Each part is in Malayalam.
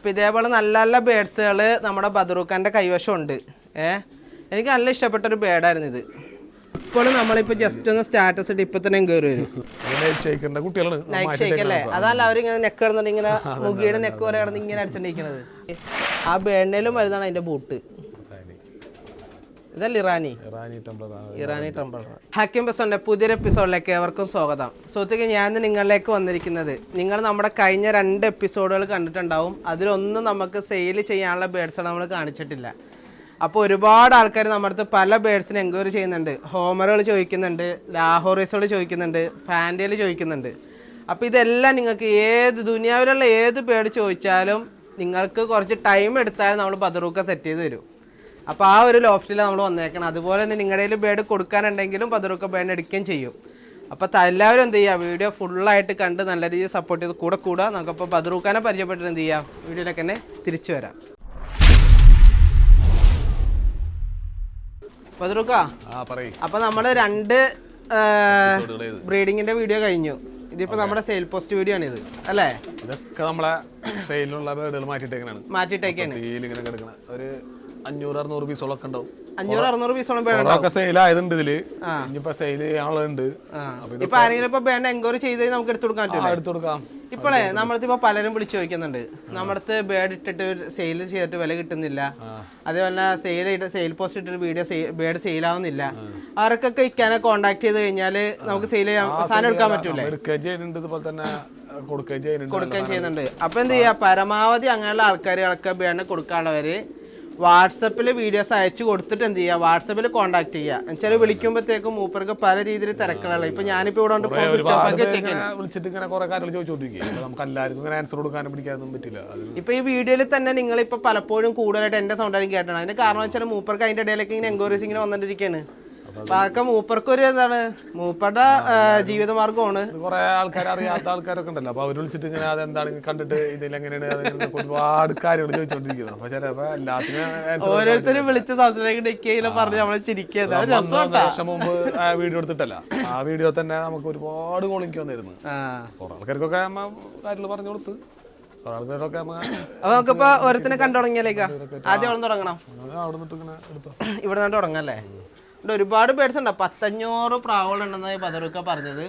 അപ്പം ഇതേപോലെ നല്ല നല്ല ബേഡ്സുകൾ നമ്മുടെ ബദറൂഖാന്റെ കൈവശമുണ്ട്. ഏ? എനിക്ക് നല്ല ഇഷ്ടപ്പെട്ട ഒരു ബേഡായിരുന്നു ഇത്. ഇപ്പോൾ നമ്മളിപ്പോൾ ജസ്റ്റ് ഒന്ന് സ്റ്റാറ്റസ് ഇട്ട് ഇപ്പം തന്നെ കയറി വരും നൈറ്റ് ഷേക്ക് അല്ലേ? അതല്ല അവരിങ്ങനെ നെക്ക് കിടന്നിട്ട് ഇങ്ങനെ മുഖിയുടെ നെക്ക് പോലെ കിടന്ന് ഇങ്ങനെ അടിച്ചിട്ടിരിക്കണത് ആ ബേഡിനേലും വലുതാണ് അതിന്റെ ബൂട്ട് ഇതല്ല Irani? Irani temple Irani temple. Hakkim ബസോന്റെ പുതിയൊരു എപ്പിസോഡിലേക്ക് ഏവർക്കും സ്വാഗതം. സുഹൃത്തുക്കൾ ഞാൻ നിങ്ങളിലേക്ക് വന്നിരിക്കുന്നത് നിങ്ങൾ നമ്മുടെ കഴിഞ്ഞ രണ്ട് എപ്പിസോഡുകൾ കണ്ടിട്ടുണ്ടാവും. അതിലൊന്നും നമുക്ക് സെയിൽ ചെയ്യാനുള്ള ബേഡ്സ് നമ്മൾ കാണിച്ചിട്ടില്ല. അപ്പോൾ ഒരുപാട് ആൾക്കാർ നമ്മുടെ അടുത്ത് പല ബേഡ്സിന് എൻക്വയറി ചെയ്യുന്നുണ്ട്. ഹോമറുകൾ ചോദിക്കുന്നുണ്ട് ലാഹോറീസുകൾ ചോദിക്കുന്നുണ്ട് ഫാൻഡിയൽ ചോദിക്കുന്നുണ്ട്. അപ്പോൾ ഇതെല്ലാം നിങ്ങൾക്ക് ഏത് ദുനിയാവിലുള്ള ഏത് ബേഡ് ചോദിച്ചാലും നിങ്ങൾക്ക് കുറച്ച് ടൈം എടുത്താലും നമ്മൾ ബദറൂക്ക സെറ്റ് ചെയ്ത് തരും. അപ്പോൾ ആ ഒരു ലോഫ്റ്റിലാണ് നമ്മൾ വന്നേക്കണം. അതുപോലെ തന്നെ നിങ്ങളുടെ കയ്യിൽ ബേഡ് കൊടുക്കാനുണ്ടെങ്കിലും പതിറൊക്കെ ബേഡ് എടുക്കുകയും ചെയ്യും. അപ്പോൾ എല്ലാവരും എന്ത് ചെയ്യുക വീഡിയോ ഫുള്ളായിട്ട് കണ്ട് നല്ല രീതിയിൽ സപ്പോർട്ട് ചെയ്ത് കൂടെ കൂടെ. നമുക്കപ്പോൾ ബദറൂക്കാനെ പരിചയപ്പെട്ടിട്ട് എന്ത് ചെയ്യാം? വീഡിയോയിലൊക്കെ തന്നെ തിരിച്ചു വരാം. പറയ്. അപ്പോൾ നമ്മൾ രണ്ട് ബ്രീഡിങ്ങിന്റെ വീഡിയോ കഴിഞ്ഞു. ഇതിപ്പോ നമ്മുടെ സെയിൽ പോസ്റ്റ് വീഡിയോ ആണ് ഇത് അല്ലേ? ഇതൊക്കെ നമ്മളെ സെയിലിനുള്ള മാറ്റിയിട്ടേക്കാണ് മാറ്റിയിട്ടേക്കാണ് ഇങ്ങനെ കിടക്കണ. ഒരു അഞ്ഞൂറ് അറുന്നൂറ് പീസോളൊക്കെ ഉണ്ടാവും. അഞ്ഞൂറ് അറുന്നൂറ് പീസോളം അതൊക്കെ സെയിൽ ആയതുണ്ട് ഇതിൽ. ഇനിയിപ്പോ സെയിൽ ചെയ്യാനുള്ളതുണ്ട്. ഇപ്പൊ ആരെങ്കിലും ഇപ്പൊ ബേണ്ട എൻക്വയറി ചെയ്ത് നമുക്ക് എടുത്തു കൊടുക്കാൻ പറ്റില്ല എടുത്തു കൊടുക്കാം. ഇപ്പോഴേ നമ്മളടുത്ത് ഇപ്പൊ പലരും വിളിച്ചു ചോദിക്കുന്നുണ്ട്. നമ്മുടെ ബേഡ് ഇട്ടിട്ട് സെയിൽ ചെയ്തിട്ട് വില കിട്ടുന്നില്ല. അതേപോലെ സെയിൽ ചെയ്ത സെയിൽ പോസ്റ്റ് ഇട്ടിട്ട് വീഡിയോ ബേഡ് സെയിൽ ആവുന്നില്ല. അവർക്കൊക്കെ ഇക്കാനെ കോണ്ടാക്ട് ചെയ്ത് കഴിഞ്ഞാൽ നമുക്ക് സെയിൽ ചെയ്യാൻ സാധനം എടുക്കാൻ പറ്റൂലേ? കൊടുക്കുകയും ചെയ്യുന്നുണ്ട്. കൊടുക്കുകയും ചെയ്യുന്നുണ്ട്. അപ്പൊ എന്ത് ചെയ്യാ? പരമാവധി അങ്ങനെയുള്ള ആൾക്കാരുകളൊക്കെ ബേഡിനെ കൊടുക്കാനുള്ളവര് വാട്സപ്പിൽ വീഡിയോസ് അയച്ചു കൊടുത്തിട്ട് എന്ത് ചെയ്യുക വാട്സപ്പിൽ കോൺടാക്ട് ചെയ്യുക എന്നുവെച്ചാൽ വിളിക്കുമ്പോഴത്തേക്കും മൂപ്പർക്ക് പല രീതിയിൽ തിരക്കുകളാണ്. ഇപ്പൊ ഞാനിപ്പോ ഇവിടെ വിളിച്ചിട്ട് ഇങ്ങനെ കുറെ കാര്യങ്ങൾ ചോദിച്ചോണ്ടിരിക്കും അപ്പൊ നമുക്ക് എല്ലാവർക്കും ഇങ്ങനെ ആൻസർ കൊടുക്കാനും പിടിക്കാനൊന്നും പറ്റില്ല. ഇപ്പൊ ഈ വീഡിയോയിൽ തന്നെ നിങ്ങൾ ഇപ്പൊ പലപ്പോഴും കൂടുതലായിട്ട് എന്റെ സൗണ്ട് ആയിരിക്കും അതിന് അതിന്റെ കാരണം വെച്ചാൽ മൂപ്പർക്ക് അതിന്റെ ഇടയിലേക്ക് ഇങ്ങനെ എൻക്വയറീസ് ഇങ്ങനെ വന്നിട്ടിരിക്കുകയാണ് അതൊക്കെ മൂപ്പർക്ക് ഒരു എന്താണ്? മൂപ്പരുടെ ജീവിതമാർഗമാണ്. കുറെ ആൾക്കാർ അറിയാത്ത ആൾക്കാരൊക്കെ ഉണ്ടല്ലോ. അപ്പൊ അവർ വിളിച്ചിട്ട് ഇങ്ങനെ അതെന്താണ് കണ്ടിട്ട് അതിനെന്നൊക്കെ ഒരുപാട് കാര്യങ്ങൾ ചോദിച്ചോണ്ടിരിക്കുന്നത് അപ്പൊ ചിലപ്പോ എല്ലാത്തിനും ഓരോരുത്തരും വിളിച്ച് സംസാരിക്കും ഡിക്കയിലും പറഞ്ഞ് നമ്മളെ ചിരിക്കുന്നത് വർഷം മുമ്പ് വീഡിയോ എടുത്തിട്ടല്ല. ആ വീഡിയോ തന്നെ നമുക്ക് ഒരുപാട് കോളിക്ക് വന്നിരുന്നു. കുറെ ആൾക്കാർക്കൊക്കെ നമ്മ കാര്യങ്ങൾ പറഞ്ഞു കൊടുത്ത്. ആൾക്കാരൊക്കെ നമ്മ അപ്പൊ നമുക്കിപ്പോ ഓരോരുത്തരെ കണ്ടു തുടങ്ങിയാലേക്കാ ആദ്യം അവിടെ തുടങ്ങണം. ഇവിടെ നിന്ന് തുടങ്ങല്ലേ ഒരുപാട് ബേഡ്സ് ഉണ്ട് പത്തഞ്ഞൂറ് പ്രാവുകളുണ്ടെന്നാണ് പതറുക്ക പറഞ്ഞത്.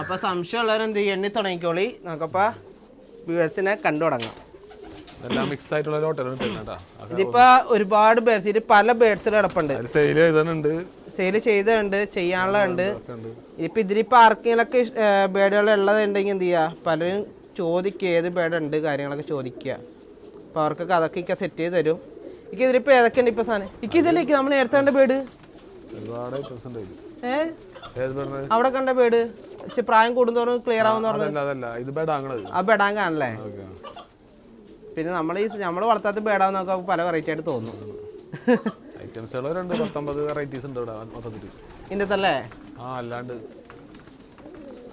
അപ്പൊ സംശയമുള്ളവർ എന്ത് ചെയ്യും? എണ്ണി തുടങ്ങിക്കോളി. നമുക്കപ്പോ ബേഡ്സിനെ കണ്ടു തുടങ്ങാം. ഇതിപ്പോ ഒരുപാട് ബേഡ്സ് ഇത് പല ബേഡ്സിൽ കിടപ്പുണ്ട്. സെയിൽ സെയിൽ ചെയ്തുണ്ട് ചെയ്യാനുള്ളതുണ്ട്. ഇപ്പൊ ഇതിലിപ്പോ ആർക്കെങ്കിലൊക്കെ ബേഡുകൾ ഉള്ളതുണ്ടെങ്കിൽ എന്ത് ചെയ്യാ? പലരും ചോദിക്കുക ഏത് ബേഡ് ഉണ്ട് കാര്യങ്ങളൊക്കെ ചോദിക്കുക അപ്പൊ അവർക്കൊക്കെ അതൊക്കെ സെറ്റ് ചെയ്ത് തരും. ഇക്ക് ഇതിലിപ്പോ ഏതൊക്കെയുണ്ട് ഇപ്പൊ സാധനം? ഇക്ക് ഇതിലേക്ക് നമ്മൾ നേരത്തെ ബേഡ് അവിടെ കണ്ട ബേഡ്? പ്രായം കൂടുന്തോറും ക്ലിയർ ആവുന്ന കാണല്ലേ പിന്നെ നമ്മൾ ഈ നമ്മൾ വളർത്താത്ത ബേഡാന്ന് പല വെറൈറ്റി ആയിട്ട് തോന്നുന്നു ഐറ്റംസുകൾ രണ്ട് പത്തൊമ്പത് വെറൈറ്റീസ് ഉണ്ട് ഇവിടെ മൊത്തത്തിൽ ഇതിന്റെ ആ അല്ലാണ്ട്.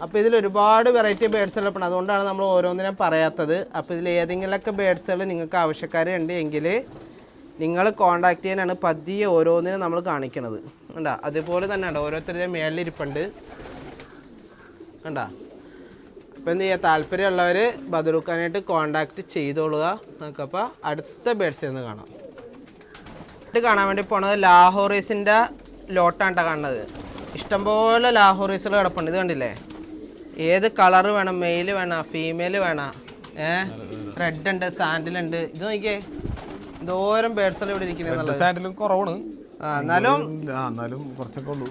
അപ്പോൾ ഇതിൽ ഒരുപാട് വെറൈറ്റി ബേഡ്സുകൾ ഉണ്ട് അതുകൊണ്ടാണ് നമ്മൾ ഓരോന്നിനും പറയാത്തത്. അപ്പോൾ ഇതിൽ ഏതെങ്കിലുമൊക്കെ ബേഡ്സുകൾ നിങ്ങൾക്ക് ആവശ്യക്കാരുണ്ട് എങ്കിൽ നിങ്ങൾ കോണ്ടാക്ട് ചെയ്യാനാണ് പതിയെ ഓരോന്നിനും നമ്മൾ കാണിക്കണത്. കണ്ടാ? അതുപോലെ തന്നെ ഉണ്ടോ ഓരോരുത്തരുടെ മേളിലിരിപ്പുണ്ട്. കണ്ടാ? അപ്പോൾ എന്ത് ചെയ്യുക താല്പര്യമുള്ളവർ ബദറുക്കാനായിട്ട് കോണ്ടാക്ട് ചെയ്തോളുക. നമുക്കപ്പോൾ അടുത്ത ബേഡ്സിൽ നിന്ന് കാണാം. എന്നിട്ട് കാണാൻ വേണ്ടി പോണത് ലാഹോറീസിന്റെ ലോട്ടാണ് ട്ടോ കാണുന്നത്. ഇഷ്ടംപോലെ ലാഹോറീസുകൾ കിടപ്പുണ്ട്. ഇത് കണ്ടില്ലേ? ഏത് കളർ വേണം? മെയിൽ വേണം? ഫീമെയിൽ വേണം? ഏ? റെഡ് ഉണ്ട് സാൻഡിലുണ്ട് ഇത് നോക്കിയേ. എന്തോരം ബേഡ്സ് ഇവിടെ ഇരിക്കുന്നത് സാൻഡിലും കുറവാണ്. എന്നാലും കുറച്ചൊക്കെ ഉള്ളൂ.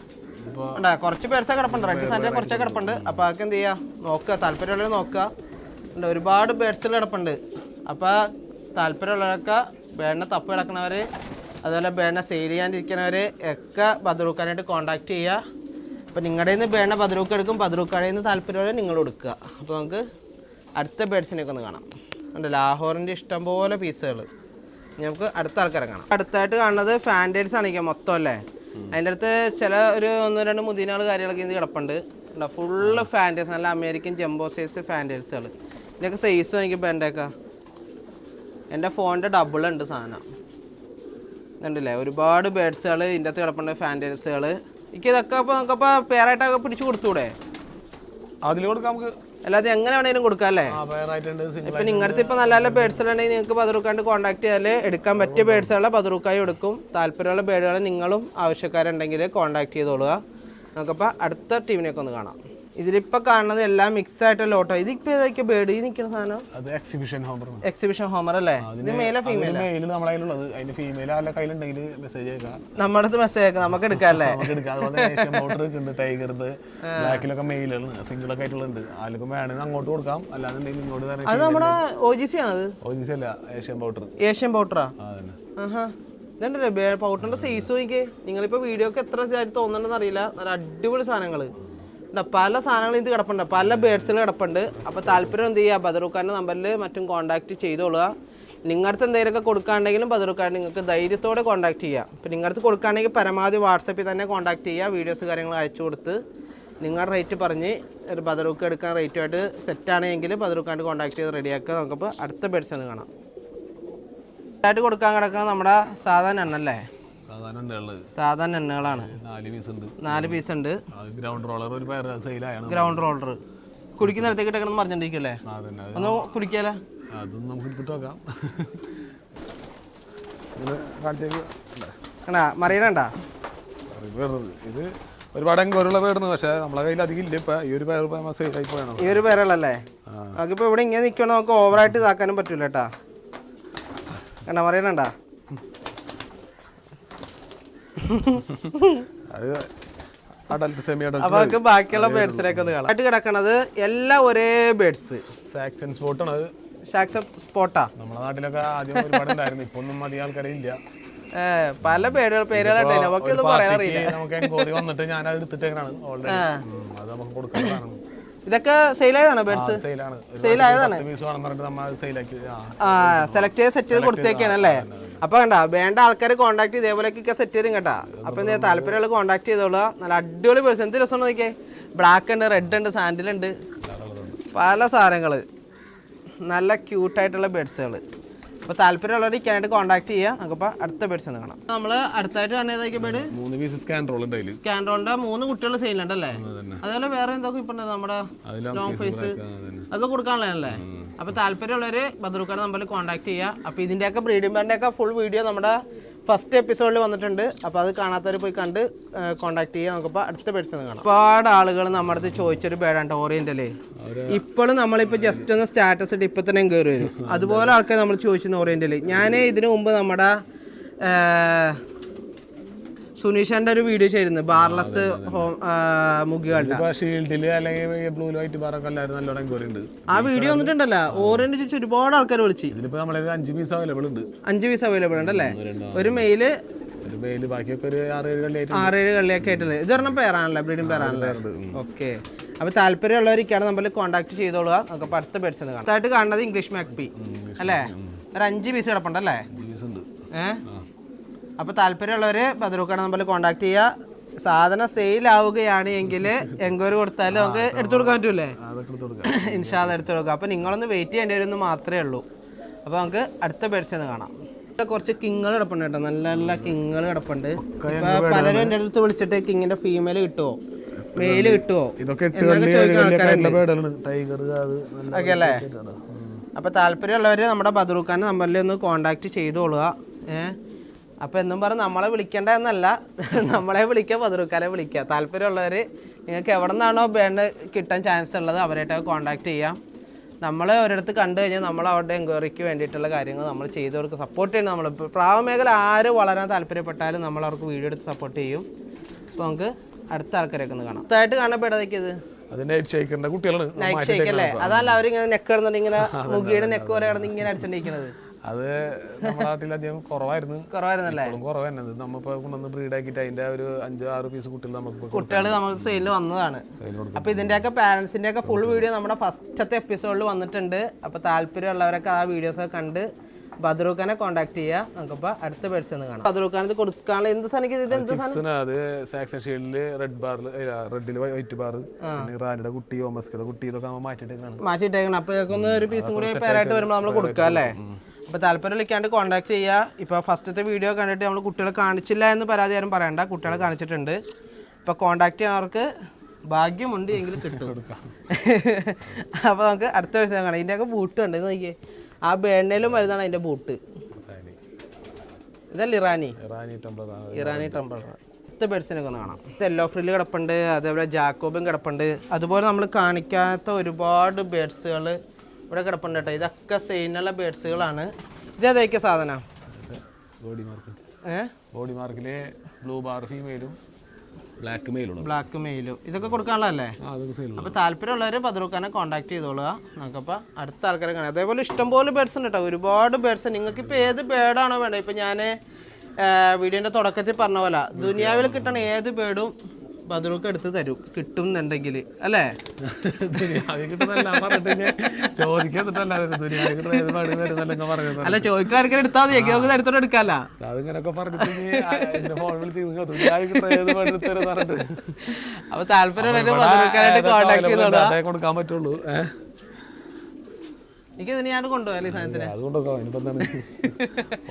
കുറച്ച് പേഴ്സ കിടപ്പുണ്ട്. റെഡ് സാൻഡിൽ കുറച്ചേ കിടപ്പുണ്ട്. അപ്പോൾ അതൊക്കെ എന്ത് ചെയ്യുക നോക്കുക. താല്പര്യമുള്ളവർ നോക്കുക. ഒരുപാട് ബേഡ്സ് കിടപ്പുണ്ട്. അപ്പോൾ താല്പര്യമുള്ളവരൊക്കെ ബേഡിനെ തപ്പ് കിടക്കണവർ അതുപോലെ ബേഡിനെ സെയിൽ ചെയ്യാണ്ടിരിക്കണവർ ഒക്കെ ബദ്രൂക്കാനായിട്ട് കോൺടാക്ട് ചെയ്യുക. അപ്പോൾ നിങ്ങളുടെ നിന്ന് ബേഡിനെ ബദറൂക്ക് എടുക്കും. ബദ്രൂക്കാടിൽ നിന്ന് താല്പര്യമുള്ളവർ നിങ്ങൾ കൊടുക്കുക. അപ്പോൾ നമുക്ക് അടുത്ത ബേഡ്സിനെയൊക്കെ ഒന്ന് കാണാം. ഉണ്ട് ലാഹോറിന്റെ ഇഷ്ടംപോലെ പീസുകൾ നമുക്ക് അടുത്ത ആൾക്കാരെ കാണാം. അടുത്തായിട്ട് കാണുന്നത് ഫാൻഡേഴ്സ് ആണെങ്കിൽ മൊത്തം അല്ലേ? അതിന്റെ അടുത്ത് ചില ഒരു ഒന്ന് രണ്ട് മുതിനാൾ കാര്യങ്ങളൊക്കെ ഇത് കിടപ്പുണ്ട്. ഫുള്ള് ഫാൻഡേഴ്സ് നല്ല അമേരിക്കൻ ജംബോ സൈസ് ഫാൻഡേഴ്സുകൾ ഇതിന്റെയൊക്കെ സൈസ് നോക്കിയപ്പോൾ എന്റെയൊക്കെ എന്റെ ഫോണിന്റെ ഡബിൾ ഉണ്ട് സാധനം. ഇതുണ്ടല്ലേ? ഒരുപാട് ബേഡ്സുകൾ ഇതിന്റെ അകത്ത് കിടപ്പുണ്ട് ഫാൻഡേഴ്സുകൾ എനിക്ക് ഇതൊക്കെ അപ്പോൾ നമുക്കപ്പോൾ പേരായിട്ടൊക്കെ പിടിച്ചു കൊടുത്തൂടെ? അതിൽ കൊടുക്കാം നമുക്ക്. അല്ലാതെ എങ്ങനെ വേണേലും കൊടുക്കാം അല്ലേ ഇപ്പൊ നിങ്ങളുടെ ഇപ്പൊ നല്ല നല്ല ബേഡ്സ് ഉണ്ടെങ്കിൽ നിങ്ങൾക്ക് ബദറുക്കാണ്ട് കോൺടാക്ട് ചെയ്താൽ എടുക്കാൻ പറ്റിയ ബേഡ്സുകളെ ബദറുക്കായി എടുക്കും. താല്പര്യമുള്ള ബേഡുകൾ നിങ്ങളും ആവശ്യക്കാരുണ്ടെങ്കിൽ കോൺടാക്ട് ചെയ്തോളുക. നമുക്കപ്പോൾ അടുത്ത ടീമിനെയൊക്കെ ഒന്ന് കാണാം. ഇതിലിപ്പോ കാണുന്നത് എല്ലാം മിക്സ് ആയിട്ടുള്ള ഓട്ടോ ഇതിപ്പോ ഏതൊക്കെ ബേഡ് ഈ നിൽക്കുന്ന സാധനം? അത് എക്സിബിഷൻ ഹോമർ എക്സിബിഷൻ ഹോമർ അല്ലേ? ഇത് ഫീമെയിൽ മെയിൽ നമ്മളെ കയ്യിലുള്ളത്. അതിന്റെ ഫീമെയിൽ ആരുടെ കയ്യിലുണ്ടെങ്കിൽ മെസ്സേജ് അയക്കാം. നമ്മുടെ അടുത്ത് മെസ്സേജ് അയക്കാം. നമുക്ക് എടുക്കാല്ലേ നമുക്ക് എടുക്കാം. അതുപോലെ ഏഷ്യൻ മോട്ടർ ഉണ്ട്. ടൈഗറിന്റെ ബ്ലാക്കിലൊക്കെ മെയിലുണ്ട് സിംഗിളൊക്കെ ആയിട്ടുള്ളത് ആർക്കും വേണമെങ്കിൽ അങ്ങോട്ട് കൊടുക്കാം. അല്ലാന്നുണ്ടെങ്കിൽ ഇങ്ങോട്ട് തന്നെ അത് നമ്മുടെ ഒ ജി സി ആണത്. ഓജിസ് അല്ല ഏഷ്യൻ ആഹാ. ഇതുണ്ടല്ലേ പൗഡറിന്റെ സൈസ് നോക്കിയേ നിങ്ങളിപ്പോ വീഡിയോ ഒക്കെ എത്ര തോന്നണ്ടെന്ന് അറിയില്ല. നല്ല അടിപൊളി സാധനങ്ങൾ പല സാധനങ്ങളും ഇത് കിടപ്പുണ്ട്. പല ബേഡ്സുകൾ കിടപ്പുണ്ട്. അപ്പോൾ താല്പര്യം എന്ത് ചെയ്യുക ബദറുഖാന്റെ നമ്പറിൽ മറ്റും കോൺടാക്ട് ചെയ്തോളുക. നിങ്ങളടുത്ത് എന്തെങ്കിലുമൊക്കെ കൊടുക്കാണ്ടെങ്കിലും ബദറുഖാൻ നിങ്ങൾക്ക് ധൈര്യത്തോടെ കോൺടാക്ട് ചെയ്യാം. ഇപ്പം നിങ്ങളടുത്ത് കൊടുക്കുകയാണെങ്കിൽ പരമാവധി വാട്സപ്പിൽ തന്നെ കോൺടാക്ട് ചെയ്യുക വീഡിയോസ് കാര്യങ്ങൾ അയച്ചു കൊടുത്ത്. നിങ്ങളുടെ റേറ്റ് പറഞ്ഞ് ഒരു ബദറുക്ക് എടുക്കാൻ റേറ്റുമായിട്ട് സെറ്റ് ആണെങ്കിൽ ബദറുക്കാണ്ട് കോൺടാക്ട് ചെയ്ത് റെഡിയാക്കുക നമുക്കിപ്പോൾ അടുത്ത ബേഡ്സ് കാണാം. ആയിട്ട് കൊടുക്കാൻ കിടക്കുന്നത് നമ്മുടെ സാധാരണ എണ്ണല്ലേ സാധാരണ എണ്ണകളാണ്. നാല് പീസ് ഉണ്ട്. നാല് പീസ് ഉണ്ട്. ഗ്രൗണ്ട് റോളർ ഒരു ഗ്രൗണ്ട് റോളർ കുടിക്കുന്ന നേരത്തേക്ക് ഇട്ടേക്കണം പറഞ്ഞിട്ടിരിക്കല്ലേ ഒന്ന് കുടിക്കാലോ. അതും നമുക്ക് എടുത്തിട്ട് നോക്കാം. കണ്ടാ മറിയണണ്ടാ ഇത്. ഒരുപാട് എങ്കോരുള്ള പേരുന്നു പക്ഷേ നമ്മളെ കയ്യിൽ അധികം ഇല്ല ഇപ്പൊ. ഈ ഒരു പേര് സെയിലായി പോയാണ്. ഈ ഒരു പേരുള്ളല്ലേ നമുക്കിപ്പോ ഇവിടെ ഇങ്ങനെ നിൽക്കണം നമുക്ക് ഓവറായിട്ട് ഇതാക്കാനും പറ്റൂല കേട്ടാ. കണ്ടാ മറിയണണ്ടാ അത് അഡൽട്ട് സെമി അഡൽട്ട് നമുക്ക് ബാക്കിയുള്ള ബേഡ്സിലേക്ക് ഒന്ന് കാണാം ആയിട്ട് കിടക്കണത് എല്ലാം ഒരേ ബേഡ്സ് സാക്സൺ സ്പോട്ടാണ് അത്. സാക്സൺ സ്പോട്ടാ നമ്മുടെ നാട്ടിലൊക്കെ ആദ്യം ഒരുപാട് ഉണ്ടായിരുന്നു. ഇപ്പൊ ഒന്നും അധികം ആൾക്കാരെ ഇല്ല. പല പേരുകൾ പേരുകളായിട്ട് നമുക്ക് ഇത് പറയാൻ അറിയില്ല. നമുക്ക് വന്നിട്ട് ഞാൻ അത് എടുത്തിട്ടേക്കാണ് ഓൾറെഡി അത് നമുക്ക് കൊടുക്കുന്നതാണ് ഇതൊക്കെ ബേഡ്സ് സെയിൽ ആയതാണ് പീസ് വേണം പറഞ്ഞിട്ട് നമ്മൾ സെയിലാക്കി. ആ. ആ സെലക്ട് ചെയ്ത് സെറ്റ് ചെയ്ത് കൊടുത്തേക്കാണ് അല്ലേ? അപ്പൊ കണ്ട വേണ്ട ആൾക്കാരെ കോൺടാക്ട് ഇതേപോലെയൊക്കെ സെറ്റ് ചെയ്തും കേട്ടാ. അപ്പൊ എന്താ താല്പര്യമുള്ള കോൺടാക്ട് ചെയ്തോളൂ. നല്ല അടിപൊളി ബേഡ്സ് എന്ത് രസം നോക്കിയേ? ബ്ലാക്ക് ഉണ്ട് റെഡ് ഉണ്ട് സാൻഡിൽ ഉണ്ട്. പല സാധനങ്ങൾ. നല്ല ക്യൂട്ടായിട്ടുള്ള ബെഡ്സുകൾ അപ്പോൾ താല്പര്യമുള്ളവർ ഇക്കാനായിട്ട് കോൺടാക്ട് ചെയ്യുക. നമുക്കിപ്പോൾ അടുത്ത പേഴ്സൺ കാണാം. നമ്മൾ അടുത്തായിട്ട് കാണുന്നതൊക്കെ ബെഡ് മൂന്ന് പീസ് സ്കാൻ റോൾ ഉണ്ട് മൂന്ന് കുട്ടികൾ സെയിലുണ്ടല്ലേ അതന്നെ. അതുപോലെ വേറെ എന്തൊക്കെ ഇപ്പം നമ്മുടെ ലോങ് ഫേസ് അതൊക്കെ കൊടുക്കാനുള്ളതല്ലേ? അപ്പോൾ താല്പര്യമുള്ളവർ ബദ്രൂക്കാരെ നമ്മൾ കോൺടാക്ട് ചെയ്യുക. അപ്പോൾ ഇതിന്റെയൊക്കെ ബ്രീഡിംഗ് ബാൻഡിന്റെ ഒക്കെ ഫുൾ വീഡിയോ നമ്മുടെ ഫസ്റ്റ് എപ്പിസോഡിൽ വന്നിട്ടുണ്ട്. അപ്പോൾ അത് കാണാത്തവർ പോയി കണ്ട് കോൺടാക്ട് ചെയ്യുക നമുക്കിപ്പോൾ അടുത്ത പേഴ്സൺ കാണാം. ഒരുപാട് ആളുകൾ നമ്മുടെ അടുത്ത് ചോദിച്ചൊരു ബേഡാണ് ഓറിയന്റലേ ഇപ്പോഴും നമ്മളിപ്പോൾ ജസ്റ്റ് ഒന്ന് സ്റ്റാറ്റസ് ഇട്ട് ഇപ്പം തന്നെ കയറി വരും. അതുപോലെ ആൾക്കാർ നമ്മൾ ചോദിച്ചിരുന്നു ഓറിയന്റലേ ഞാൻ ഇതിനു മുമ്പ് നമ്മുടെ സുനീഷാന്റെ ഒരു വീഡിയോ ചെയ്തിരുന്നു. ബാർലെസ് ഹോം അല്ലെങ്കിൽ ബ്ലൂ ലൈറ്റ് ബാറൊക്കെ എല്ലാവരും നല്ലോണം എൻക്വയറി ഉണ്ട് ആ വീഡിയോ വന്നിട്ടുണ്ടല്ലോ. ചോദിച്ച് ഒരുപാട് ആൾക്കാർ വിളിച്ച്. ഇതിലിപ്പോ നമ്മളെ അഞ്ച് പീസ് അവൈലബിൾ ഉണ്ട്. അഞ്ച് പീസ് അവൈലബിൾ ഉണ്ടല്ലേ ഒരു മെയിൽ ഒരു മെയിൽ ബാക്കിയൊക്കെ ഒരു ആറേഴ് കള്ളിയൊക്കെ ആയിട്ടുള്ളത് ഇത് പറഞ്ഞ പേരാണല്ലേ? ബ്രീഡിംഗ് പേരാണല്ലേ? ഓക്കെ അപ്പോൾ താല്പര്യമുള്ളവരൊക്കെയാണ് നമ്മൾ കോൺടാക്ട് ചെയ്തോളുക. നമുക്ക് അടുത്ത ബെഡ്സ് കാണാം. അടുത്തായിട്ട് കാണുന്നത് ഇംഗ്ലീഷ് മാക്പി അല്ലേ? ഒരു അഞ്ച് പീസ് കിടപ്പുണ്ടല്ലേ ഏഹ് അപ്പോൾ താല്പര്യമുള്ളവർ ബദറൂക്കാണ് നമ്പറിൽ കോൺടാക്ട് ചെയ്യുക സാധനം സെയിൽ ആവുകയാണ് എങ്കിൽ എൻക്വയറി കൊടുത്താൽ നമുക്ക് എടുത്തു കൊടുക്കാൻ പറ്റൂലേ എടുത്ത് കൊടുക്കാം. ഇൻഷാദ് എടുത്തു കൊടുക്കുക അപ്പോൾ നിങ്ങളൊന്ന് വെയിറ്റ് ചെയ്യേണ്ടി വരുമെന്ന് മാത്രമേ ഉള്ളൂ. അപ്പോൾ നമുക്ക് അടുത്ത ബേഡ്സ് ഒന്ന് കാണാം. കുറച്ച് കിങ്ങൾ കിടപ്പുണ്ട് കേട്ടോ. നല്ല നല്ല കിങ്ങൾ കിടപ്പുണ്ട്. ഇപ്പൊ പലരും എന്റെ അടുത്ത് വിളിച്ചിട്ട് കിങ്ങിന്റെ ഫീമെയിൽ കിട്ടുമോ മെയിൽ കിട്ടുമോ ഓക്കെ അല്ലേ? അപ്പൊ താല്പര്യമുള്ളവര് നമ്മുടെ ബദറൂഖാൻ നമ്പറിൽ ഒന്ന് കോണ്ടാക്ട് ചെയ്തോളുക. ഏഹ് അപ്പോൾ എന്നും പറഞ്ഞ് നമ്മളെ വിളിക്കണ്ട എന്നല്ല. നമ്മളെ വിളിക്കുക പതിറുക്കാലെ വിളിക്കുക താല്പര്യമുള്ളവർ നിങ്ങൾക്ക് എവിടെ നിന്നാണോ വേണ്ട കിട്ടാൻ ചാൻസ് ഉള്ളത് അവരായിട്ട് കോൺടാക്ട് ചെയ്യാം. നമ്മൾ ഒരിടത്ത് കണ്ടു കഴിഞ്ഞാൽ നമ്മൾ അവരുടെ എൻക്വയറിക്ക് വേണ്ടിയിട്ടുള്ള കാര്യങ്ങൾ നമ്മൾ ചെയ്ത് കൊടുക്കുക സപ്പോർട്ട് ചെയ്യണം നമ്മൾ ഇപ്പോൾ പ്രാവമേഖല ആര് വളരാൻ താല്പര്യപ്പെട്ടാലും നമ്മൾ അവർക്ക് വീഡിയോ എടുത്ത് സപ്പോർട്ട് ചെയ്യും. അപ്പോൾ നമുക്ക് അടുത്ത ആൾക്കാരൊക്കെ ഒന്ന് കാണാം. അടുത്തായിട്ട് കാണപ്പെടുന്നതൊക്കെ ഇത്? കുട്ടികളാണ്. നൈറ്റ് ഷേക്ക് അല്ലേ? അതല്ല അവരിങ്ങനെ നെക്ക് കിടന്നിട്ട് ഇങ്ങനെ മുഖിയുടെ നെക്ക് പോലെ കിടന്ന് ഇങ്ങനെ അടിച്ചോണ്ടിരിക്കുന്നത് അത് നമ്മുടെ നാട്ടിൽ അധികം കുറവായിരുന്നു. കുറവായിരുന്നല്ലേ? കുറവ് തന്നെ നമ്മളിപ്പോ കൊണ്ടുവന്ന് ബ്രീഡ് ആക്കിയിട്ട് അതിന്റെ ഒരു അഞ്ച് ആറ് പീസ് കുട്ടികൾ നമുക്ക് കുട്ടികൾ നമുക്ക് സെയിലിൽ വന്നതാണ്. അപ്പൊ ഇതിന്റെ ഒക്കെ പാരന്റ്സിന്റെ ഒക്കെ ഫുൾ വീഡിയോ നമ്മുടെ ഫസ്റ്റത്തെ എപ്പിസോഡിൽ വന്നിട്ടുണ്ട്. അപ്പൊ താല്പര്യമുള്ളവരൊക്കെ ആ വീഡിയോസ് ഒക്കെ കണ്ട് ബദ്രൂഖാനെ കോൺടാക്ട് ചെയ്യുക നമുക്കിപ്പോ അടുത്ത പേഴ്സൺ കാണാം. ബദ്രൂഖാൻ ഇത് കൊടുക്കാനുള്ള എന്ത് സാധനം അത് സാക്സൺ ഷീൽഡിൽ റെഡ് ബാറിൽ റെഡിൽ വൈറ്റ് ബാർ റാനിയുടെ കുട്ടി ഓമസ്കയുടെ കുട്ടി ഇതൊക്കെ നമ്മൾ മാറ്റിയിട്ടേക്കാണ് മാറ്റിയിട്ടേക്കണം. അപ്പൊ ഇതൊക്കെ ഒന്ന് ഒരു പീസും കൂടി പേരായിട്ട് വരുമ്പോൾ നമ്മൾ കൊടുക്കാം അല്ലേ അപ്പൊ താല്പര്യം വിളിക്കാണ്ട് കോൺടാക്ട് ചെയ്യുക ഇപ്പൊ ഫസ്റ്റത്തെ വീഡിയോ കണ്ടിട്ട് നമ്മൾ കുട്ടികളെ കാണിച്ചില്ല എന്ന് പരാതി ആരും പറയണ്ട. കുട്ടികളെ കാണിച്ചിട്ടുണ്ട്. ഇപ്പോൾ കോൺടാക്ട് ചെയ്യുന്നവർക്ക് ഭാഗ്യമുണ്ട് എങ്കിൽ കിട്ടും. അപ്പോൾ നമുക്ക് അടുത്ത വർഷം കാണാം. ഇതിന്റെയൊക്കെ ബൂട്ട് ഉണ്ട്. നോക്കിയേ. ആ ബേണ്ണയിലും വലുതാണ് അതിന്റെ ബൂട്ട് ഇതല്ല ഇറാനി? ഇറാനി ടെമ്പർ അടുത്ത ബെഡ്സിനൊക്കെ ഒന്ന് കാണാം. യെല്ലോ ഫ്രില്ല് കിടപ്പുണ്ട്. അതേപോലെ ജാക്കോബും കിടപ്പുണ്ട്. അതുപോലെ നമ്മൾ കാണിക്കാത്ത ഒരുപാട് ബേഡ്സുകൾ ഇവിടെ കിടപ്പുണ്ട് കേട്ടോ. ഇതൊക്കെ സെയിനുള്ള ബേഡ്സുകളാണ്. ഇത് ഏതൊക്കെ സാധനം? ബോഡി മാർക്കറ്റ് ഏഹ് ബോഡി മാർക്കിൽ ബ്ലൂ ബാർ ഫീമെയിലും ബ്ലാക്ക് മെയിലും ബ്ലാക്ക് മെയിലും ഇതൊക്കെ കൊടുക്കാനുള്ളതല്ലേ? അപ്പോൾ താല്പര്യമുള്ളവർ ബദ്രൂഖാനെ കോൺടാക്ട് ചെയ്തോളുക. നമുക്കപ്പോൾ അടുത്ത ആൾക്കാരെ കാണാം. അതേപോലെ ഇഷ്ടംപോലെ ബേഡ്സ് ഉണ്ട് കേട്ടോ. ഒരുപാട് ബേഡ്സ് നിങ്ങൾക്ക് ഇപ്പോൾ ഏത് ബേഡാണോ വേണ്ടത്? ഇപ്പോൾ ഞാൻ വീഡിയോന്റെ തുടക്കത്തിൽ പറഞ്ഞ പോലെ ദുനിയാവിൽ കിട്ടണ ഏത് ബേഡും ബദ്രൂക്ക് എടുത്ത് തരും. കിട്ടും എന്നുണ്ടെങ്കിൽ അല്ലേ അല്ല ചോദിക്കാർക്കും എടുത്താൽ മതി. നമുക്ക് എടുത്തോണ്ട് എടുക്കാമല്ല അപ്പൊ താല്പര്യം കൊടുക്കാൻ പറ്റുള്ളൂ. എനിക്ക് ഇതിനെ ഞാൻ സാധനത്തിന്? അതുകൊണ്ടൊക്കെ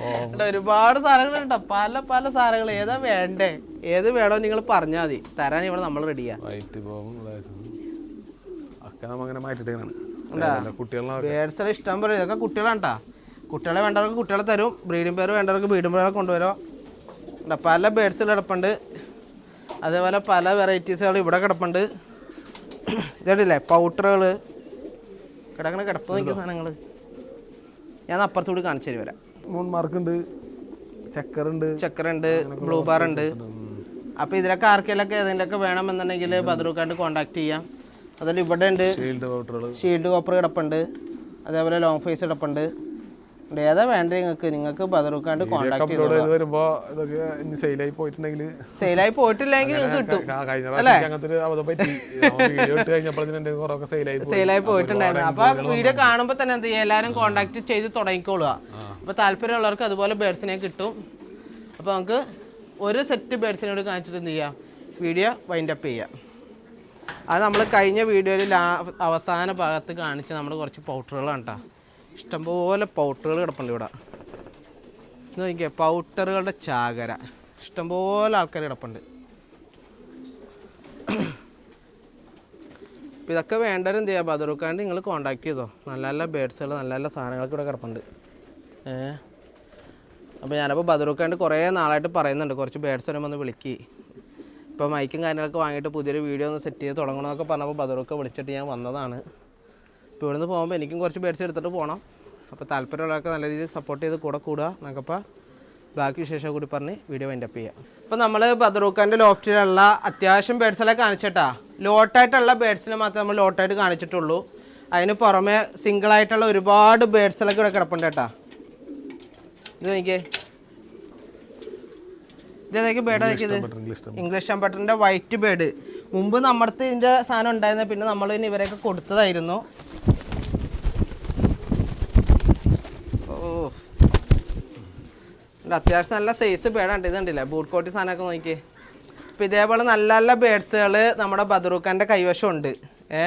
ഓ ഒരുപാട് സാധനങ്ങളുണ്ടോ. പല പല സാധനങ്ങൾ. ഏതാ വേണ്ടേ? ഏത് വേണോ നിങ്ങൾ പറഞ്ഞാൽ മതി. തരാൻ ഇവിടെ നമ്മൾ റെഡിയാ. ഇഷ്ടം പോലെ. ഇതൊക്കെ കുട്ടികളാണ് കേട്ടോ കുട്ടികളെ വേണ്ടവർക്ക് കുട്ടികളെ തരും. ബ്രീഡിംഗ് പേര് വേണ്ടവർക്ക് ബ്രീഡിംഗ് പേരെ കൊണ്ടുവരും. പല ബേഡ്സുകൾ കിടപ്പുണ്ട്. അതേപോലെ പല വെറൈറ്റീസുകൾ ഇവിടെ കിടപ്പുണ്ട്. ഇതല്ലേ പൗഡറുകൾ കിടക്കണ കിടപ്പ് നോക്കിയ സാധനങ്ങൾ ഞാൻ അപ്പുറത്തൂടി കാണിച്ചു തരും വരാം. മൂൺ മാർക്കുണ്ട് ചക്കറുണ്ട് ചക്കര ഉണ്ട് ബ്ലൂ ബാർ ഉണ്ട്. അപ്പോൾ ഇതിലൊക്കെ ആർക്കെങ്കിലൊക്കെ ഏതെങ്കിലുമൊക്കെ വേണമെന്നുണ്ടെങ്കിൽ ബദറുക്കാണ്ട് കോൺടാക്ട് ചെയ്യാം. അതിൽ ഇവിടെ ഉണ്ട്. ഷീൽഡ് കോപ്പർ കിടപ്പുണ്ട്. അതേപോലെ ലോങ് ഫേസ് കിടപ്പുണ്ട്. ഏതാ വേണ്ടത് നിങ്ങൾക്ക്? നിങ്ങൾക്ക് ബദറുക്കാണ്ട് കോൺടാക്ട് ചെയ്തു വരുമ്പോ ഇതൊക്കെ സെയിലായി പോയിട്ടുണ്ടെങ്കിൽ സെയിലായി പോയിട്ടില്ലെങ്കിൽ നിങ്ങൾക്ക് കിട്ടും. സെയിലായി പോയി. സെയിലായി പോയിട്ടുണ്ടായിരുന്നു. അപ്പൊ വീഡിയോ കാണുമ്പോ തന്നെ എന്ത് ചെയ്യുക? എല്ലാരും കോൺടാക്ട് ചെയ്ത് തുടങ്ങിക്കോളുക. അപ്പൊ താല്പര്യമുള്ളവർക്ക് അതുപോലെ ബേഡ്സിനെ കിട്ടും. അപ്പൊ നമുക്ക് ഒരു സെറ്റ് ബേഡ്സിനോട് കാണിച്ചിട്ട് എന്ത് ചെയ്യാം? വീഡിയോ വൈൻഡ് അപ്പ് ചെയ്യാം. അത് നമ്മൾ കഴിഞ്ഞ വീഡിയോയിൽ അവസാന ഭാഗത്ത് കാണിച്ച് നമ്മൾ കുറച്ച് പൗഡറുകളാണ് കേട്ടോ ഇഷ്ടംപോലെ പൗഡറുകൾ കിടപ്പുണ്ട് ഇവിടെ. ഇത് നോക്കിയേ പൗഡറുകളുടെ ചാകര. ഇഷ്ടംപോലെ ആൾക്കാർ കിടപ്പുണ്ട്. ഇതൊക്കെ വേണ്ടവരും എന്ത് ചെയ്യുക ബദറുക്കാണ്ട് നിങ്ങൾ കോണ്ടാക്ട് ചെയ്തോ? നല്ല നല്ല ബേഡ്സുകൾ നല്ല നല്ല സാധനങ്ങളൊക്കെ ഇവിടെ കിടപ്പുണ്ട്. ഏ? അപ്പോൾ ഞാനപ്പോൾ ബദറുക്കാണ്ട് കുറേ നാളായിട്ട് പറയുന്നുണ്ട്. കുറച്ച് ബേഡ്സ് വരുമ്പോൾ ഒന്ന് വിളിക്കി. ഇപ്പോൾ മൈക്കും കാര്യങ്ങളൊക്കെ വാങ്ങിയിട്ട് പുതിയൊരു വീഡിയോ ഒന്ന് സെറ്റ് ചെയ്ത് തുടങ്ങണമെന്നൊക്കെ പറഞ്ഞപ്പോൾ ബദറുക്ക വിളിച്ചിട്ട് ഞാൻ വന്നതാണ്. ഇപ്പോൾ ഇവിടുന്ന് പോകുമ്പോൾ എനിക്കും കുറച്ച് ബേഡ്സ് എടുത്തിട്ട് പോകണം അപ്പോൾ താല്പര്യമുള്ളവർക്ക് നല്ല രീതിയിൽ സപ്പോർട്ട് ചെയ്ത് കൂടെ കൂടുക എന്നൊക്കെ ബാക്കി വിശേഷം കൂടി പറഞ്ഞ് വീഡിയോ വൈൻഡപ്പ് ചെയ്യാം. അപ്പോൾ നമ്മൾ ബദറൂഖാന്റെ ലോഫ്റ്റിലുള്ള അത്യാവശ്യം ബേഡ്സെല്ലാം കാണിച്ചിട്ടാ. ലോട്ടായിട്ടുള്ള ബേഡ്സിനെ മാത്രമേ നമ്മൾ ലോട്ടായിട്ട് കാണിച്ചിട്ടുള്ളൂ. അതിന് പുറമെ സിംഗിൾ ആയിട്ടുള്ള ഒരുപാട് ബേഡ്സെല്ലാം ഇവിടെ കിടപ്പുണ്ട് കേട്ടാ. ഇത് നോക്കിയേ. ഇതേതൊക്കെ ബേഡ് ഇത്? ഇംഗ്ലീഷ് അമ്പട്ടറിന്റെ വൈറ്റ് ബേഡ് മുമ്പ് നമ്മുടെ ഇതിന്റെ സാധനം ഉണ്ടായിരുന്ന പിന്നെ നമ്മൾ ഇനി ഇവരെയൊക്കെ കൊടുത്തതായിരുന്നു ഓ ഇത് അത്യാവശ്യം നല്ല സൈസ് ബേഡാണ് ഇത് കണ്ടില്ലേ? ബൂട്ട് കോട്ടി സാധനമൊക്കെ നോക്കി അപ്പോൾ ഇതേപോലെ നല്ല നല്ല ബേഡ്സുകൾ നമ്മുടെ ബദറൂഖാന്റെ കൈവശം ഉണ്ട് ഏ?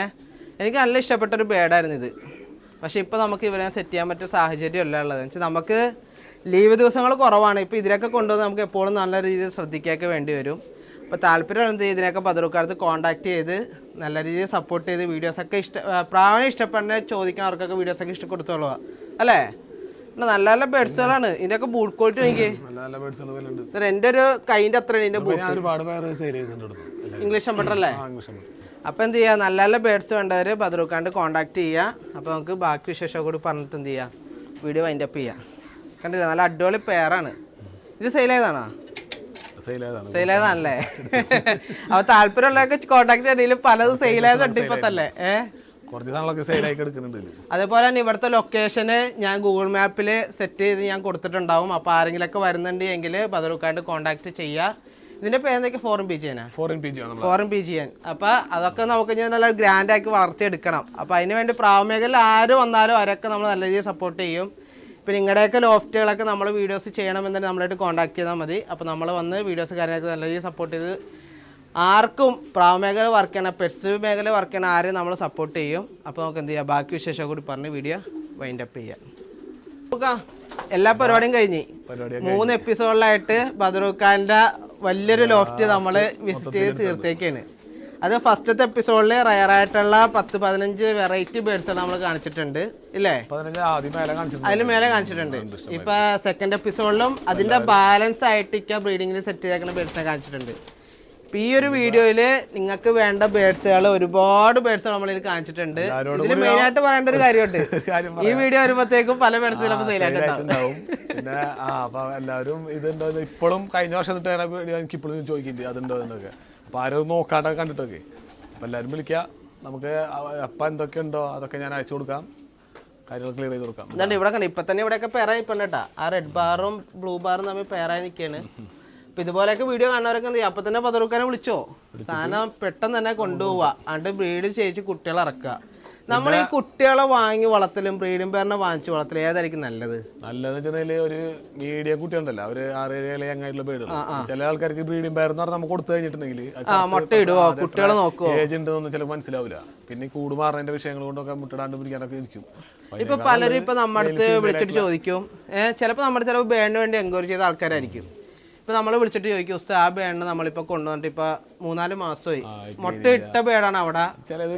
എനിക്ക് നല്ല ഇഷ്ടപ്പെട്ട ഒരു ബേഡായിരുന്നു ഇത്. പക്ഷേ ഇപ്പോൾ നമുക്ക് ഇവരെ സെറ്റ് ചെയ്യാൻ പറ്റിയ സാഹചര്യമല്ല ഉള്ളത്. വെച്ചാൽ നമുക്ക് ലീവ് ദിവസങ്ങൾ കുറവാണ്. ഇപ്പോൾ ഇതിനൊക്കെ കൊണ്ടുവന്ന് നമുക്ക് എപ്പോഴും നല്ല രീതിയിൽ ശ്രദ്ധിക്കുകയൊക്കെ വേണ്ടി വരും. അപ്പോൾ താല്പര്യം എന്ത് ചെയ്യും? ഇതിനൊക്കെ ബദറൂക്കാലത്ത് കോൺടാക്ട് ചെയ്ത് നല്ല രീതിയിൽ സപ്പോർട്ട് ചെയ്ത് വീഡിയോസൊക്കെ ഇഷ്ട പ്രാവണ ഇഷ്ടപ്പെടുന്ന ചോദിക്കുന്നവർക്കൊക്കെ വീഡിയോസൊക്കെ കൊടുത്തോളുക അല്ലേ? നല്ല നല്ല ബേഡ്സുകളാണ് ഇതിന്റെ ഒക്കെ ബൂട്ട് ക്വാളിറ്റി നോക്കിയേ നല്ല നല്ല ബേഡ്സുകൾ എന്റെ ഒരു കൈന്റെ അത്രയാണ് ഇതിന്റെ ബൂട്ട് ഞാൻ ഒരുപാട് പേര് സെയിൽ ചെയ്തിട്ടുണ്ട്? ഇംഗ്ലീഷ് നമ്പർ അല്ലേ? അപ്പൊ എന്ത് ചെയ്യാ? നല്ല നല്ല ബേഡ്സ് വേണ്ടവര് ബദറുക്കാണ്ട് കോൺടാക്ട് ചെയ്യാ. അപ്പൊ നമുക്ക് ബാക്കി വിശേഷം കൂടി പറഞ്ഞിട്ട് എന്ത് ചെയ്യാ? വീഡിയോ വൈൻഡ് അപ്പ് ചെയ്യാ. കണ്ടില്ല? നല്ല അടിപൊളി പേറാണ് ഇത് സെയിൽ ചെയ്താണോ സെയിൽ ആയതാണ് സെയിൽ ചെയ്താണല്ലേ അപ്പോൾ താല്പര്യമുള്ളവർക്ക് കോൺടാക്ട് ചെയ്യണമെങ്കിൽ പലതും സെയിൽ ചെയ്തുണ്ട് ഇപ്പോൾ തന്നെ ഏഹ് കുറച്ച് സാധനങ്ങളൊക്കെ സെയിൽ ആയി എടുക്കുന്നുണ്ട്. അതേപോലെ തന്നെ ഇവിടുത്തെ ലൊക്കേഷന് ഞാൻ ഗൂഗിൾ മാപ്പിൽ സെറ്റ് ചെയ്ത് ഞാൻ കൊടുത്തിട്ടുണ്ടാവും. അപ്പോൾ ആരെങ്കിലൊക്കെ വരുന്നുണ്ട് എങ്കിൽ ബദറുക്കായിട്ട് കോൺടാക്ട് ചെയ്യുക ഇതിന്റെ പേരെന്തൊക്കെ ഫോറിൻ പി ചെയ്യാനാ ഫോറിൻ പി ജി ആണ് നമ്മൾ. ഫോറിൻ പി ജി എൻ അപ്പോൾ അതൊക്കെ നമുക്ക് ഞാൻ നല്ല ഗ്രാൻഡ് ആക്കി വളർത്തിയെടുക്കണം അപ്പോൾ അതിന് വേണ്ടി പ്രാവമേഖല ആര് വന്നാലും അവരൊക്കെ നമ്മൾ നല്ല രീതിയിൽ സപ്പോർട്ട് ചെയ്യും. ഇപ്പം നിങ്ങളുടെയൊക്കെ ലോഫ്റ്റുകളൊക്കെ നമ്മൾ വീഡിയോസ് ചെയ്യണമെന്നുണ്ടെങ്കിൽ നമ്മളായിട്ട് കോൺടാക്ട് ചെയ്താൽ മതി. അപ്പോൾ നമ്മൾ വന്ന് വീഡിയോസ് കാര്യങ്ങളൊക്കെ നല്ല രീതിയിൽ സപ്പോർട്ട് ചെയ്ത് ആർക്കും പ്രാവ് മേഖല വർക്ക് ചെയ്യണം പെറ്റ്സ് മേഖല വർക്ക് ചെയ്യണം ആരെയും നമ്മൾ സപ്പോർട്ട് ചെയ്യും. അപ്പോൾ നമുക്ക് എന്ത് ചെയ്യാം? ബാക്കി വിശേഷം കൂടി പറഞ്ഞ് വീഡിയോ വൈൻഡ് അപ്പ് ചെയ്യാം. നോക്കാം. എല്ലാ പരിപാടിയും കഴിഞ്ഞ്. മൂന്ന് എപ്പിസോഡിലായിട്ട് ബദറുഖാന്റെ വലിയൊരു ലോഫ്റ്റ് നമ്മൾ വിസിറ്റ് ചെയ്ത് തീർത്തേക്കാണ്. അത് ഫസ്റ്റത്തെ എപ്പിസോഡിൽ റയറായിട്ടുള്ള പത്ത് പതിനഞ്ച് വെറൈറ്റി ബേഡ്സ് നമ്മൾ കാണിച്ചിട്ടുണ്ട്. ഇല്ലേ? അതിന് മേലെ കാണിച്ചിട്ടുണ്ട്. ഇപ്പൊ സെക്കൻഡ് എപ്പിസോഡിലും അതിന്റെ ബാലൻസ് ആയിട്ട് ബ്രീഡിംഗിൽ ബ്രീഡിങ്ങിൽ സെറ്റ് ചെയ്തേക്കുന്ന ബേഡ്സിനെ കാണിച്ചിട്ടുണ്ട്. ഇപ്പൊ ഈ ഒരു വീഡിയോയിൽ നിങ്ങൾക്ക് വേണ്ട ബേഡ്സുകൾ ഒരുപാട് ബേഡ്സ് നമ്മളിൽ കാണിച്ചിട്ടുണ്ട്. ഇതിൽ മെയിൻ ആയിട്ട് പറയേണ്ട ഒരു കാര്യമുണ്ട്. ഈ വീഡിയോ വരുമ്പോഴത്തേക്കും പല ബേഡ്സ് ചിലപ്പോൾ ഉണ്ടാവും പിന്നെ ആ അപ്പൊ എല്ലാവരും ഇതുണ്ടോ ഇപ്പോഴും കഴിഞ്ഞ വർഷം വീഡിയോ എനിക്ക് ഇപ്പോഴും ചോദിക്കുന്നുണ്ട് അതുണ്ടോ? എന്നൊക്കെ. അപ്പൊ ആരും നോക്കാണ്ടൊക്കെ കണ്ടിട്ടൊക്കെ. അപ്പൊ എല്ലാവരും വിളിക്കുക നമുക്ക് അവ- എന്തൊക്കെ ഉണ്ടോ? അതൊക്കെ ഞാൻ അയച്ചു കൊടുക്കാം. കാര്യങ്ങൾ ക്ലിയർ ചെയ്ത് കൊടുക്കാം. ഇവിടെ കണ്ടു. ഇപ്പൊ തന്നെ ഇവിടെയൊക്കെ പെയറായി ഇപ്പം ആ റെഡ് ബാറും ബ്ലൂ ബാറും തമ്മിൽ പെയറായി നിൽക്കുകയാണ് അപ്പൊ ഇതുപോലെയൊക്കെ വീഡിയോ കാണുന്നവരൊക്കെ എന്ത് ചെയ്യും? അപ്പൊ തന്നെ പതറുക്കാനെ വിളിച്ചോ? സാധനം പെട്ടെന്ന് തന്നെ കൊണ്ടുപോവാ. അണ്ട് ബ്രീഡ് ചെയ്യിച്ച് കുട്ടികളെ ഇറക്കുക. നമ്മൾ ഈ കുട്ടികളെ വാങ്ങി വളർത്തലും ബ്രീഡും പേരിനെ വാങ്ങിച്ചു വളർത്തലും ഏതായിരിക്കും നല്ലത്? നല്ലതെന്ന് വെച്ചിട്ടുണ്ടെങ്കിൽ ഒരു മീഡിയം കുട്ടിയുണ്ടല്ലോ ഒരു ആറ് ഏഴ് ചില ആൾക്കാർക്ക് ബ്രീഡിംഗ് പേരെന്ന് പറഞ്ഞാൽ നമുക്ക് കൊടുത്തു കഴിഞ്ഞിട്ടുണ്ടെങ്കിൽ മുട്ട ഇടുവോ? കുട്ടികളെ നോക്കുവോ? ഏജ് ഉണ്ടെന്നൊന്നും ചിലപ്പോൾ മനസ്സിലാവില്ല പിന്നെ കൂട് മാറുന്നതിന്റെ വിഷയങ്ങൾ കൊണ്ടൊക്കെ മുട്ടിടാണ്ട് പിടിക്കാനൊക്കെ ഇരിക്കും. ഇപ്പൊ പലരും ഇപ്പൊ നമ്മുടെ അടുത്ത് വിളിച്ചിട്ട് ചോദിക്കും. ഏഹ് ചിലപ്പോൾ നമ്മുടെ ചിലപ്പോൾ ബേണിന് വേണ്ടി എൻക്വയറി ചെയ്ത ആൾക്കാരായിരിക്കും. ഇപ്പൊ നമ്മൾ വിളിച്ചിട്ട് ചോദിക്കും ഉസ്താ ആ ബേഡിനെ നമ്മളിപ്പോ കൊണ്ടുവന്നിട്ട് ഇപ്പൊ മൂന്നാൽ മാസമായി. മുട്ട ഇട്ട ബേഡാണ് അവിടെ.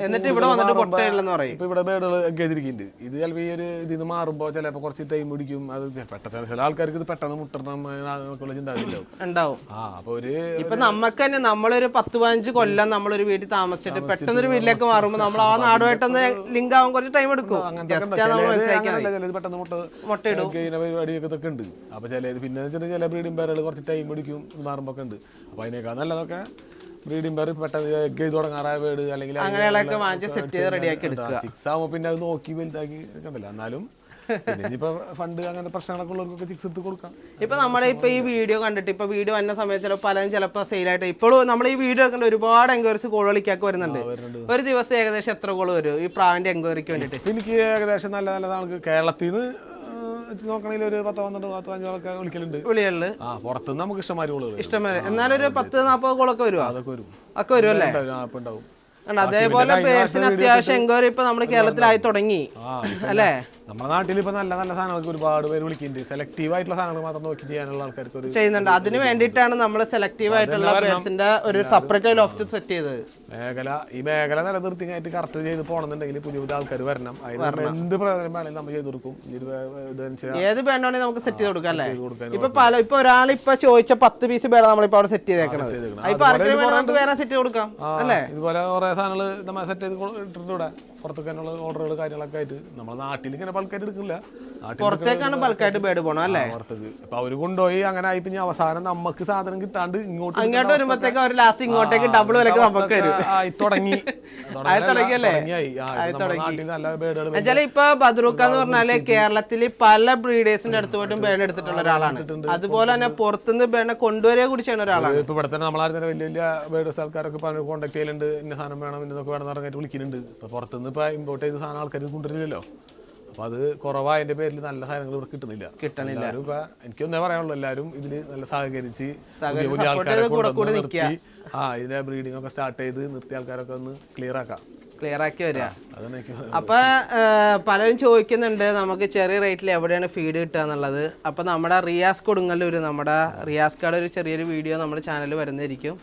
എന്നിട്ട് ഇവിടെ വന്നിട്ട് മുട്ട ഇല്ലെന്ന് പറയും. ഇപ്പൊ ഇവിടെ ബേഡുകൾ കേട്ടിരിക്കുന്നുണ്ട് ഇത് ചിലപ്പോൾ ഈ ഒരു ഇത് മാറുമ്പോ ചിലപ്പോൾ കുറച്ച് ടൈം പിടിക്കും. അത് പെട്ടെന്ന് ചില ആൾക്കാർക്ക് ഇത് പെട്ടെന്ന് മുട്ടണം ഉണ്ടാവും. ആ അപ്പൊ ഒരു ഇപ്പൊ നമുക്ക് തന്നെ നമ്മളൊരു പത്ത് പതിനഞ്ച് കൊല്ലം നമ്മളൊരു വീട്ടിൽ താമസിച്ചിട്ട് പെട്ടെന്ന് ഒരു വീട്ടിലേക്ക് മാറുമ്പോ നമ്മൾ ആ നാടുമായിട്ടൊന്ന് ലിങ്ക് ആവാൻ കുറച്ച് ടൈം എടുക്കും. പെട്ടെന്ന് മുട്ട മുട്ടയിടും പരിപാടിയൊക്കെ ഉണ്ട്. അപ്പൊ ചില പിന്നെ ചില ബ്രീഡിംഗ് പേരുകൾ കുറച്ച് ടൈം പിടിക്കും മാറുമ്പോൾ ഒക്കെ ഉണ്ട്. അപ്പൊ അതിനേക്കാൾ നല്ലതൊക്കെ ബ്രീഡിംഗ് പേര് പെട്ടെന്ന് എഗ് ചെയ്ത് തുടങ്ങാറായ വീട് അല്ലെങ്കിൽ അങ്ങനെയുള്ളതൊക്കെ വാങ്ങിച്ച് സെറ്റ് ചെയ്ത് റെഡിയാക്കി എടുക്കുക. ചിക്സ് പിന്നെ അത് നോക്കി വലുതാക്കി കണ്ടില്ല എന്നാലും ഇനിയിപ്പോ ഫണ്ട് അങ്ങനെ പ്രശ്നങ്ങളൊക്കെ ഉള്ളവർക്കൊക്കെ ചിക്സ് എടുത്ത് കൊടുക്കാം. ഇപ്പൊ നമ്മുടെ ഇപ്പൊ ഈ വീഡിയോ കണ്ടിട്ട് ഇപ്പൊ വീഡിയോ വന്ന സമയത്ത് ചിലപ്പോൾ പലരും ചിലപ്പോൾ സെയിലായിട്ട് ഇപ്പോഴും നമ്മൾ ഈ വീഡിയോ കണ്ട ഒരുപാട് എൻക്വയറീസ് കോൾ വിളിക്കാക്ക് വരുന്നുണ്ട്. ഒരു ദിവസം ഏകദേശം എത്ര കോൾ വരും? ഈ പ്രാവിന്റെ എൻക്വയറിക്ക് വേണ്ടിട്ട് എനിക്ക് ഏകദേശം നല്ല നല്ലതാണ് കേരളത്തിൽ നിന്ന് വെച്ച് നോക്കണമെങ്കിൽ ഒരു പത്ത് പന്ത്രണ്ട് പത്ത് അഞ്ചോളൊക്കെ വിളിക്കലുണ്ട്. വിളികളിൽ ആ പുറത്തുനിന്ന് നമുക്ക് ഇഷ്ടംമാതിരി കോളുകൾ ഇഷ്ടംപോലെ എന്നാലും ഒരു പത്ത് നാൽപ്പത് കോളൊക്കെ വരുമോ അതൊക്കെ വരും. ഒക്കെ വരും അല്ലേ? ഉണ്ടാവും അതേപോലെ പേഴ്സിന് അത്യാവശ്യം എൻക്വയറി ഇപ്പൊ നമ്മുടെ കേരളത്തിലായി തുടങ്ങി. അല്ലേ? നമ്മുടെ നാട്ടിൽ ഇപ്പൊ നല്ല നല്ല സാധനങ്ങൾക്ക് ഒരുപാട് പേര് വിളിക്കുന്നുണ്ട്. സെലക്റ്റീവ് ആയിട്ടുള്ള സാധനങ്ങൾ മാത്രം നോക്കി ചെയ്യാനുള്ള ആൾക്കാർക്ക് ഒരു ചെയ്യുന്നുണ്ട്. അതിന് വേണ്ടിയിട്ടാണ് നമ്മൾ സെലക്റ്റീവ് ആയിട്ടുള്ള പേഴ്സിന്റെ ഒരു സെപ്പറേറ്റ് ലോഫ്റ്റ് സെറ്റ് ചെയ്തത് മേഖല ഈ മേഖല നിലനിർത്തി ആയിട്ട് കറക്റ്റ് ചെയ്ത് പോകണമെന്നുണ്ടെങ്കിൽ പുതിയ പുതിയ ആൾക്കാർ വരണം. അതിന് എന്ത് പ്രയോജനം വേണമെങ്കിലും നമ്മൾ ചെയ്ത് കൊടുക്കും. ഏത് വേണമെങ്കിൽ നമുക്ക് സെറ്റ് ചെയ്ത് കൊടുക്കാം അല്ലേ? ഇപ്പൊ പല ഇപ്പൊ ഒരാൾ ഇപ്പൊ ചോദിച്ച പത്ത് പീസ് ബേഡ നമ്മളിപ്പോ അവിടെ സെറ്റ് ചെയ്തേക്കണത്. ഇപ്പൊ നമുക്ക് വേറെ സെറ്റ് കൊടുക്കാം അല്ലേ? ഇതുപോലെ കുറെ സാധനങ്ങൾ നമ്മൾ സെറ്റ് ചെയ്ത് ഇവിടെ പുറത്തേക്കാനുള്ള ഓർഡറുകൾ കാര്യങ്ങളൊക്കെ ആയിട്ട് നമ്മുടെ നാട്ടിൽ ഇങ്ങനെ ആൾക്കാർ എടുക്കില്ല. പുറത്തേക്കാണ് ബൾക്കായിട്ട് ബേഡ് പോണം അല്ലേ? പുറത്തേക്ക്. അപ്പൊ അവർ കൊണ്ടുപോയി അങ്ങനെ ആയി പിന്നെ അവസാനം നമുക്ക് സാധനം കിട്ടാണ്ട് ഇങ്ങോട്ട് അങ്ങോട്ട് വരുമ്പോഴത്തേക്ക് അവർ ലാസ്റ്റ് ഇങ്ങോട്ടേക്ക് ഡബിൾ വിലക്ക് നമുക്ക് തുടങ്ങി. ആയി തുടങ്ങിയല്ലേ? ഇപ്പൊ ബദ്രൂക്ക എന്ന് പറഞ്ഞാൽ കേരളത്തിൽ പല ബ്രീഡേഴ്സിന്റെ അടുത്ത് പോയിട്ടും ബേഡ് എടുത്തിട്ടുള്ള ഒരാളാണ്. അതുപോലെ തന്നെ പുറത്തുനിന്ന് ബേഡിനെ കൊണ്ടുവരിക കൂടി ചെയ്യുന്ന ഒരാളാണ്. ഇപ്പൊ ഇവിടെ തന്നെ നമ്മളാരും തന്നെ വലിയ വലിയ ബേഡേഴ്സ് ആൾക്കാരൊക്കെ പറഞ്ഞു കോൺടാക്ട് ചെയ്യലുണ്ട്. ഇന്ന സാധനം വേണം ഇന്നൊക്കെ വേണം എന്ന് പറഞ്ഞിട്ട് വിളിക്കുന്നുണ്ട്. ഇപ്പൊ പുറത്തുനിന്ന് ഇപ്പൊ ഇമ്പോർട്ട് ചെയ്ത സാധനം ആൾക്കാർ കൊണ്ടുവരില്ലല്ലോ. അപ്പൊ അത് കുറവായതിന്റെ പേരിൽ നല്ല സാധനങ്ങൾ ഇവിടെ കിട്ടുന്നില്ല. കിട്ടണില്ല. എനിക്കൊന്നേ പറയാനുള്ളൂ എല്ലാവരും ഇതിൽ നല്ല സഹകരിച്ച് ആൾക്കാരെ കൂടെ നിർത്തി. ആ ഇതിന്റെ ബ്രീഡിംഗ് ഒക്കെ സ്റ്റാർട്ട് ചെയ്ത് നിർത്തിയ ആൾക്കാരൊക്കെ ഒന്ന് ക്ലിയർ ആക്കാം. ക്ലിയർ ആക്കി വരിക. അപ്പൊ പലരും ചോദിക്കുന്നുണ്ട് നമുക്ക് ചെറിയ റേറ്റിൽ എവിടെയാണ് ഫീഡ് കിട്ടുക എന്നുള്ളത്. അപ്പൊ നമ്മുടെ റിയാസ് കൊടുങ്ങല്ലൂർ നമ്മുടെ റിയാസ് കാർഡ് ഒരു ചെറിയൊരു വീഡിയോ നമ്മുടെ ചാനലിൽ വരുന്നതായിരിക്കും.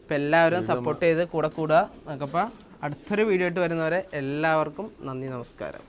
അപ്പൊ എല്ലാവരും സപ്പോർട്ട് ചെയ്ത് കൂടെ കൂടുക. നമുക്കപ്പോൾ അടുത്തൊരു വീഡിയോ ആയിട്ട് വരുന്നവരെ എല്ലാവർക്കും നന്ദി നമസ്കാരം.